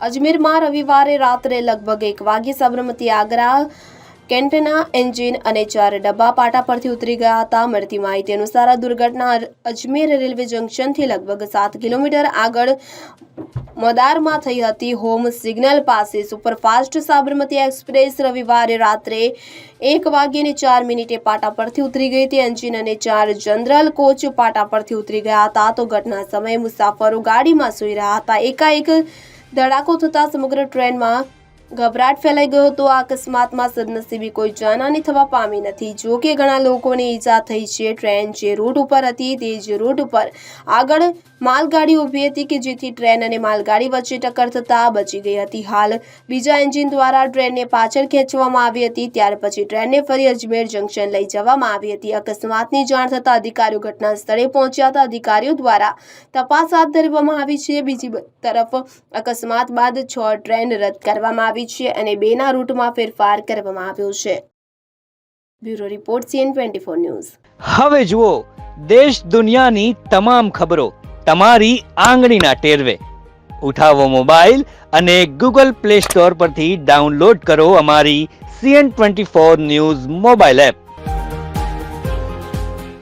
અજમેરમાં રવિવારે રાત્રે લગભગ એક વાગ્યે સાબરમતી આગ્રા, કેન્ટના એન્જિન અને ચાર ડબ્બા પાટા પરથી ઉતરી ગયા હતા. મળતી માહિતી અનુસાર આ દુર્ઘટના અજમેર રેલવે જંકશનથી લગભગ સાત કિલોમીટર આગળ મદારમાં થઈ હતી. હોમ સિગ્નલ પાસે સુપરફાસ્ટ સાબરમતી એક્સપ્રેસ રવિવારે રાત્રે એક વાગ્યે ચાર મિનિટે પાટા પરથી ઉતરી ગઈ હતી. એન્જિન અને ચાર જનરલ કોચ પાટા પરથી ઉતરી ગયા હતા. તો ઘટના સમયે મુસાફરો ગાડીમાં સૂઈ રહ્યા હતા. એકાએક ધડાકો થતાં સમગ્ર ટ્રેનમાં ગભરાટ ફેલાઈ ગયો હતો. આ અકસ્માતમાં સદનસીબી કોઈ જાનહાની થવા પામી નથી. જો કે ઘણા લોકોને ઈજા થઈ છે. ટ્રેન જે રૂટ ઉપર હતી તે જ રૂટ ઉપર આગળ માલગાડી ઊભી હતી કે જેથી ટ્રેન અને માલગાડી વચ્ચે ટક્કર થતાં બચી ગઈ હતી. હાલ બીજા એન્જિન દ્વારા ટ્રેનને પાછળ ખેંચવામાં આવી હતી. ત્યાર પછી ટ્રેનને ફરી અજમેર જંકશન લઈ જવામાં આવી હતી. અકસ્માતની જાણ થતાં અધિકારીઓ ઘટના સ્થળે પહોંચ્યા હતા. અધિકારીઓ દ્વારા તપાસ હાથ ધરવામાં આવી છે. બીજી તરફ અકસ્માત બાદ છ ટ્રેન રદ કરવામાં આવી છે અને બેના રૂટમાં ફેરફાર કરવામાં આવ્યો છે. Bureau report CN twenty four news. હવે જુઓ, દેશ દુનિયાની તમામ ખબરો તમારી આંગળીના ટેરવે. ઉઠાવો મોબાઈલ અને ગૂગલ પ્લે સ્ટોર પરથી ડાઉનલોડ કરો અમારી CN twenty four news mobile app.